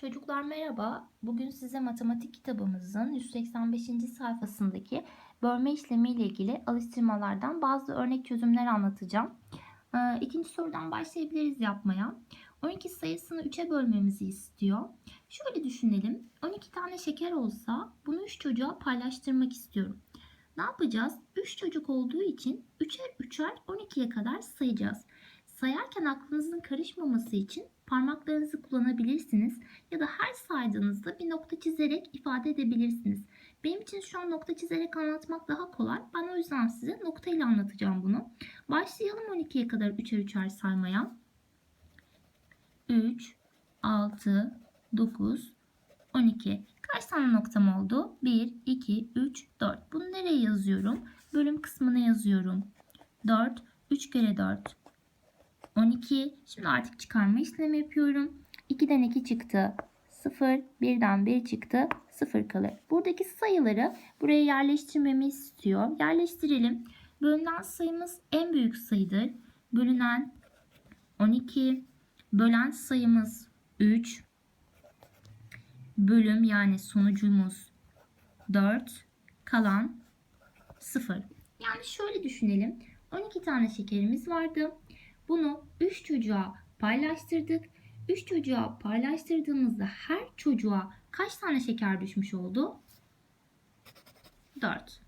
Çocuklar merhaba. Bugün size matematik kitabımızın 185. sayfasındaki bölme işlemi ile ilgili alıştırmalardan bazı örnek çözümler anlatacağım. Ee, İkinci sorudan başlayabiliriz yapmaya. 12 sayısını 3'e bölmemizi istiyor. Şöyle düşünelim. 12 tane şeker olsa bunu 3 çocuğa paylaştırmak istiyorum. Ne yapacağız? 3 çocuk olduğu için 3'er 3'er 12'ye kadar sayacağız. Sayarken aklınızın karışmaması için parmaklarınızı kullanabilirsiniz ya da her saydığınızda bir nokta çizerek ifade edebilirsiniz. Benim için şu an nokta çizerek anlatmak daha kolay. Ben o yüzden size nokta ile anlatacağım bunu. Başlayalım 12'ye kadar 3'er 3'er saymaya. 3, 6, 9, 12. Kaç tane noktam oldu? 1, 2, 3, 4. Bunu nereye yazıyorum? Bölüm kısmına yazıyorum. 4, 3 kere 4, 12. Şimdi artık çıkarma işlemi yapıyorum. 2'den 2 çıktı. 0. 1'den 1 çıktı. 0 kalır. Buradaki sayıları buraya yerleştirmemi istiyor. Yerleştirelim. Bölünen sayımız en büyük sayıdır. Bölünen 12. Bölen sayımız 3. Bölüm yani sonucumuz 4. Kalan 0. Yani şöyle düşünelim. 12 tane şekerimiz vardı. Bunu 3 çocuğa paylaştırdık. 3 çocuğa paylaştırdığımızda her çocuğa kaç tane şeker düşmüş oldu? 4.